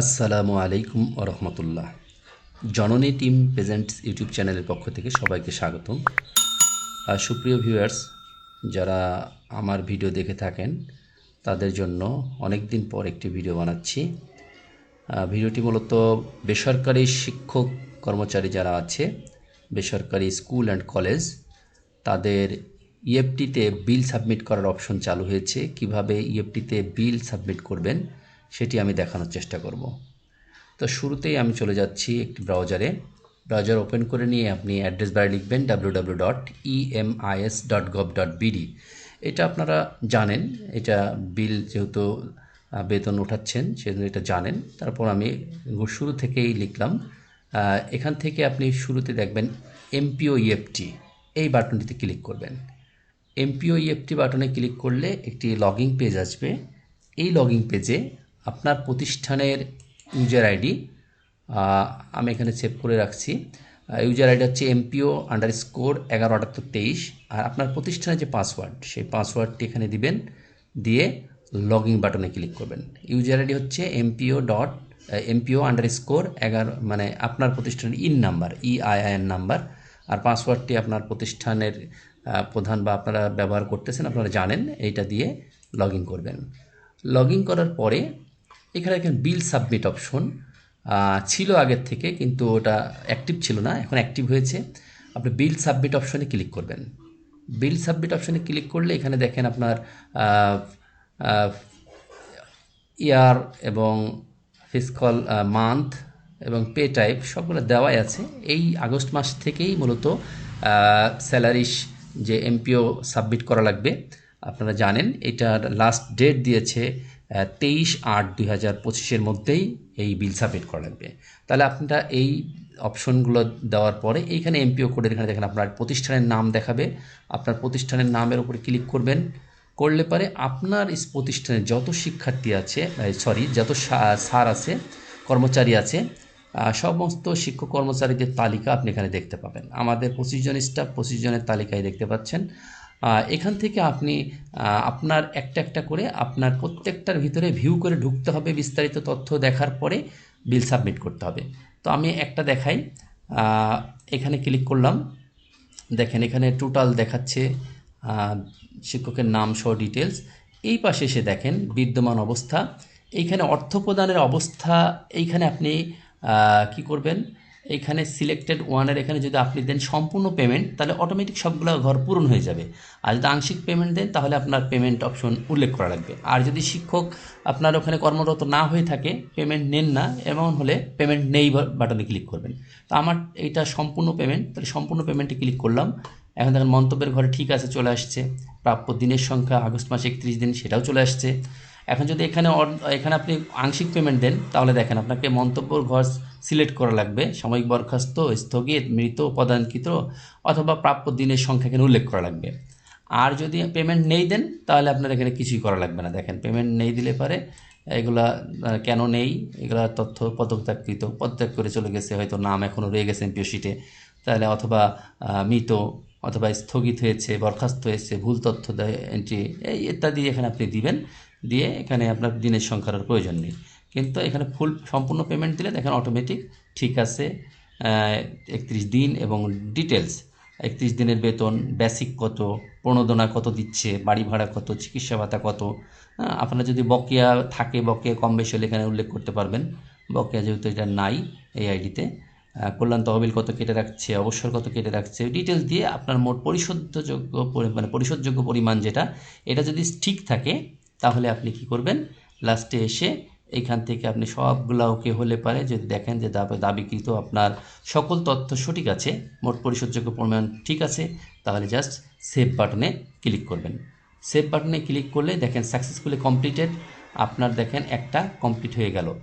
আসসালামু আলাইকুম রহমতুল্লাহ। জননী টিম প্রেজেন্টস ইউটিউব চ্যানেলের পক্ষ থেকে সবাইকে স্বাগতম। আর সুপ্রিয় ভিউয়ার্স, যারা আমার ভিডিও দেখে থাকেন, তাদের জন্য অনেক দিন পর একটি ভিডিও বানাচ্ছি। ভিডিওটি মূলত বেসরকারি শিক্ষক কর্মচারী যারা আছে, বেসরকারি স্কুল অ্যান্ড কলেজ, তাদের ইএফটিতে বিল সাবমিট করার অপশন চালু হয়েছে। কীভাবে ইএফটিতে বিল সাবমিট করবেন সেটি আমি দেখানোর চেষ্টা করব। তো শুরুতেই আমি চলে যাচ্ছি একটি ব্রাউজারে ব্রাউজার ওপেন করে নিয়ে আপনি অ্যাড্রেস বারে লিখবেন W dot dot gov dot এটা আপনারা জানেন, এটা বিল যেহেতু বেতন উঠাচ্ছেন সেজন্য এটা জানেন। তারপর আমি শুরু থেকেই লিখলাম। এখান থেকে আপনি শুরুতে দেখবেন এমপিও ইএফটি এই বাটনটিতে ক্লিক করবেন। এমপিও ইএফটি বাটনে ক্লিক করলে একটি লগিং পেজ আসবে। এই লগিং পেজে আপনার প্রতিষ্ঠানের ইউজার আইডি আমি এখানে সেভ করে রাখছি। ইউজার আইডি হচ্ছে এমপিও আন্ডার স্কোর এগারো আটাত্তর তেইশ। আর আপনার প্রতিষ্ঠানের যে পাসওয়ার্ড সেই পাসওয়ার্ডটি এখানে দিবেন, দিয়ে লগ ইন বাটনে ক্লিক করবেন। ইউজার আইডি হচ্ছে MPO dot MPO underscore এগারো মানে আপনার প্রতিষ্ঠানের ইন নাম্বার ইআইআইএন নাম্বার আর পাসওয়ার্ডটি আপনার প্রতিষ্ঠানের প্রধান বা আপনারা ব্যবহার করতেছেন, আপনারা জানেন, এইটা দিয়ে লগ করবেন। লগ করার পরে এখানে দেখেন বিল সাবমিট অপশন ছিল আগের থেকে, কিন্তু ওটা অ্যাক্টিভ ছিল না, এখন অ্যাক্টিভ হয়েছে। আপনি বিল সাবমিট অপশনে ক্লিক করবেন। বিল সাবমিট অপশনে ক্লিক করলে এখানে দেখেন আপনার ইয়ার এবং ফিসকল মান্থ এবং পে টাইপ সবগুলো দেওয়াই আছে। এই আগস্ট মাস থেকেই মূলত স্যালারিস যে এমপিও সাবমিট করা লাগবে, আপনারা জানেন এটার লাস্ট ডেট দিয়েছে তেইশ আট দুই হাজার পঁচিশের মধ্যেই এই বিল সাবমিট করা লাগবে। তাহলে আপনারা এই অপশনগুলো দেওয়ার পরে এইখানে এমপিও কোডের এখানে দেখেন আপনার প্রতিষ্ঠানের নাম দেখাবে। আপনার প্রতিষ্ঠানের নামের উপরে ক্লিক করবেন। করলে পরে আপনার প্রতিষ্ঠানে যত শিক্ষার্থী আছে সরি, যত সার আছে, কর্মচারী আছে সমস্ত শিক্ষক কর্মচারীদের তালিকা আপনি এখানে দেখতে পাবেন। আমাদের পঁচিশ জন স্টাফ পঁচিশ জনের তালিকায় দেখতে পাচ্ছেন। এখান থেকে আপনি আপনার একটা একটা করে আপনার প্রত্যেকটার ভিতরে ভিউ করে ঢুকতে হবে, বিস্তারিত তথ্য দেখার পরে বিল সাবমিট করতে হবে। তো আমি একটা দেখাই। এখানে ক্লিক করলাম। দেখেন এখানে টোটাল দেখাচ্ছে শিক্ষকের নাম সহ ডিটেলস এই পাশে এসে দেখেন বিদ্যমান অবস্থা। এইখানে অর্থ প্রদানের অবস্থা, এইখানে আপনি কি করবেন? এইখানে সিলেক্টেড ওয়ানের এখানে যদি আপনি দেন সম্পূর্ণ পেমেন্ট তাহলে অটোমেটিক সবগুলো ঘর পূরণ হয়ে যাবে। আর যদি আংশিক পেমেন্ট দেন, তাহলে আপনার পেমেন্ট অপশন উল্লেখ করা লাগবে। আর যদি শিক্ষক আপনার ওখানে কর্মরত না হয়ে থাকে পেমেন্ট নেন না এমন হলে পেমেন্ট নেই বাটনে ক্লিক করবেন। তো আমার এইটা সম্পূর্ণ পেমেন্ট তাহলে সম্পূর্ণ পেমেন্টে ক্লিক করলাম। এখন দেখেন মন্তব্যের ঘরে ঠিক আছে, চলে আসছে। প্রাপ্য দিনের সংখ্যা আগস্ট মাসে একত্রিশ দিন, সেটাও চলে আসছে। এখন যদি এখানে এখানে আপনি আংশিক পেমেন্ট দেন, তাহলে দেখেন আপনাকে মন্তব্যর ঘর সিলেক্ট করা লাগবে। সাময়িক বরখাস্ত, স্থগিত, মৃত প্রদানকৃত অথবা প্রাপ্য দিনের সংখ্যা এখানে উল্লেখ করা লাগবে। আর যদি পেমেন্ট নেই দেন, তাহলে আপনার এখানে কিছুই করা লাগবে না। দেখেন পেমেন্ট নেই দিলে পারে, এগুলা কেন নেই? এগুলা তথ্য পদত্যাগকৃত, পদত্যাগ করে চলে গেছে, হয়তো নাম এখনও রয়ে গেছে এমপিও শিটে তাহলে অথবা মৃত অথবা স্থগিত হয়েছে, বরখাস্ত হয়েছে, ভুল তথ্য দেয় এন্ট্রি এই ইত্যাদি এখানে আপনি দিবেন, দিয়ে এখানে আপনার দিনের সংখ্যার প্রয়োজন নেই। কিন্তু এখানে ফুল সম্পূর্ণ পেমেন্ট দিলে দেখেন অটোমেটিক ঠিক আছে একত্রিশ দিন এবং ডিটেলস একত্রিশ দিনের বেতন বেসিক কত, প্রণোদনা কত দিচ্ছে, বাড়ি ভাড়া কত, চিকিৎসা ভাতা কত আপনার যদি বকেয়া থাকে, বকেয়া কম বেশি হলে এখানে উল্লেখ করতে পারবেন, বকেয়া যেহেতু এটা নাই এই আইডিতে কল্যাণ তহবিল কত কেটে রাখছে, অবসর কত কেটে রাখছে ডিটেলস দিয়ে আপনার মোট পরিশোধযোগ্য পরি- মানে পরিশোধযোগ্য পরিমাণ যেটা, এটা যদি ঠিক থাকে, তাহলে আপনি কি করবেন? লাস্টে এসে এইখান থেকে আপনি সবগুলা ওকে হলে পারে যদি দেখেন যে দাবি, দাবিকৃত আপনার সকল তথ্য সঠিক আছে, মোট পরিশোধযোগ্য পরিমাণ ঠিক আছে, তাহলে জাস্ট সেভ বাটনে ক্লিক করবেন। সেভ বাটনে ক্লিক করলে দেখেন সাকসেসফুলি কমপ্লিটেড আপনার দেখেন একটা কমপ্লিট হয়ে গেল।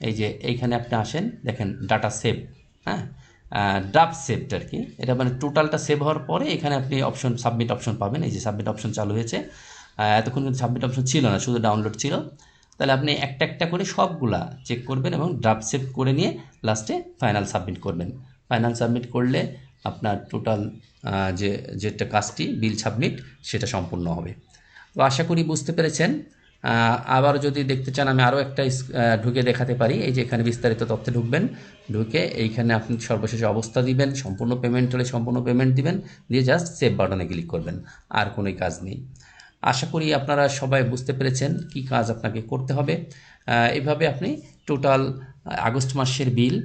এই যে এইখানে আপনি আসেন, দেখেন ডাটা সেভ হ্যাঁ? ড্রাফট সেভটা আর কি। এটা মানে টোটালটা সেভ হওয়ার পরে এখানে আপনি অপশন সাবমিট অপশন পাবেন। এই যে সাবমিট অপশন চালু হয়েছে। এতক্ষণ কিন্তু সাবমিট অপশন ছিল না, শুধু ডাউনলোড ছিল। তাহলে আপনি একটা একটা করে সবগুলা চেক করবেন এবং ড্রাফট সেভ করে নিয়ে লাস্টে ফাইনাল সাবমিট করবেন। ফাইনাল সাবমিট করলে আপনার টোটাল যে, যেটা কাজটি বিল সাবমিট সেটা সম্পূর্ণ হবে। তো আশা করি বুঝতে পেরেছেন। আবার যদি দেখতে চান, আমি আরও একটা ঢুকে দেখাতে পারি। এই যে এখানে বিস্তারিত তথ্যে ঢুকবেন, ঢুকে এইখানে আপনি সর্বশেষ অবস্থা দিবেন, সম্পূর্ণ পেমেন্ট হলে সম্পূর্ণ পেমেন্ট দিবেন, দিয়ে জাস্ট সেভ বাটনে ক্লিক করবেন, আর কোনোই কাজ নেই। আশা করি আপনারা সবাই বুঝতে পেরেছেন কি কাজ আপনাকে করতে হবে। এভাবে আপনি টোটাল আগস্ট মাসের বিল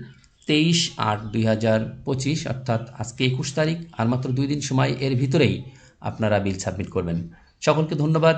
তেইশ আট দুই হাজার পঁচিশ, অর্থাৎ আজকে একুশ তারিখ, আর মাত্র দুই দিন সময়, এর ভিতরেই আপনারা বিল সাবমিট করবেন। সকলকে ধন্যবাদ।